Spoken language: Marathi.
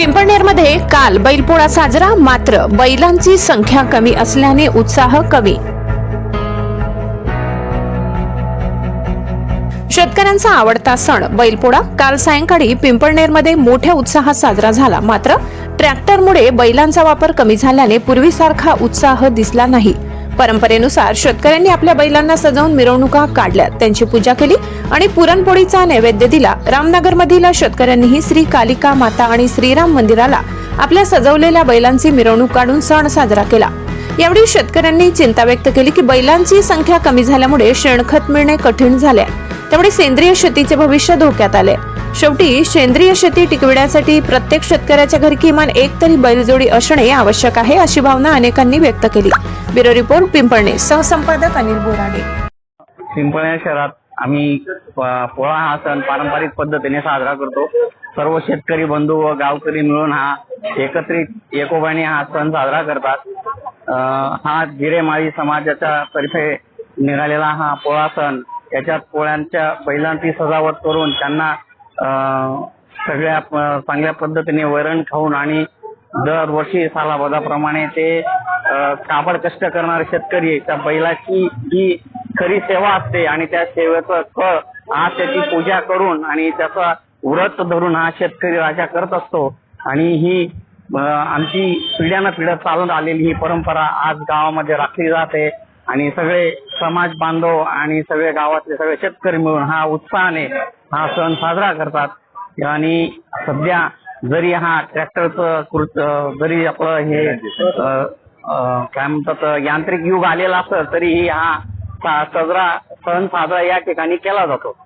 पिंपळनेरमध्ये काल बैलपोळा साजरा मात्र बैलांची संख्या कमी असल्याने उत्साह कमी. शेतकऱ्यांचा आवडता सण बैलपोळा. काल सायंकाळी पिंपळनेरमध्ये मोठ्या उत्साहात साजरा झाला मात्र ट्रॅक्टरमुळे बैलांचा वापर कमी झाल्याने पूर्वीसारखा उत्साह दिसला नाही. परंपरेनुसार शेतकऱ्यांनी आपल्या बैलांना सजवून मिरवणुका काढल्या. त्यांची पूजा केली आणि पुरणपोळीचा नैवेद्य दिला. रामनगरमधील शेतकऱ्यांनीही श्री कालिका माता आणि श्रीराम मंदिराला आपल्या सजवलेल्या बैलांची मिरवणूक काढून सण साजरा केला. यावेळी शेतकऱ्यांनी चिंता व्यक्त केली की बैलांची संख्या कमी झाल्यामुळे शेणखत मिळणे कठीण झाले. त्यामुळे सेंद्रिय शेतीचे भविष्य धोक्यात आले. शेवटी सेंद्रिय शेती टिकविण्यासाठी प्रत्येक शेतकऱ्याच्या घरी किमान एक तरी बैलजोडी असणे आवश्यक आहे अशी भावना अनेकांनी व्यक्त केली. Bureau report Pimpalne. सहसंपादक Anil Borade. Pimpalne शहरात आम्ही पोळा हा सण पारंपरिक पद्धतीने साजरा करतो. सर्व शेतकरी बंधू व गावकरी मिळून हा एकत्रित एकोबाने हा सण साजरा करतात. हा जिरेमाळी समाजाच्या तर्फे निघालेला हा पोळा सण याच्यात पोळ्यांच्या बैलांची सजावट करून त्यांना सगळ्या चांगल्या पद्धतीने वरण खाऊन आणि दरवर्षी सालाबादाप्रमाणे ते अं, काबड कष्ट करणारे शेतकरी त्या बैलाची ही खरी सेवा असते आणि त्या सेवेचं फळ आज त्याची पूजा करून आणि त्याचा व्रत धरून हा शेतकरी राजा करत असतो. आणि ही आमची पिढ्यानं पिढ्या चालून आलेली ही परंपरा आज गावामध्ये राखली जाते. आणि सगळे समाज बांधव आणि सगळे गावातले सगळे शेतकरी मिळून हा उत्साहाने हा सण साजरा करतात. आणि सध्या जरी हा ट्रॅक्टरचं कृत जरी आपलं हे काय म्हणतात यांत्रिक युग आलेला असलं तरीही हा साजरा सण साजरा या ठिकाणी केला जातो.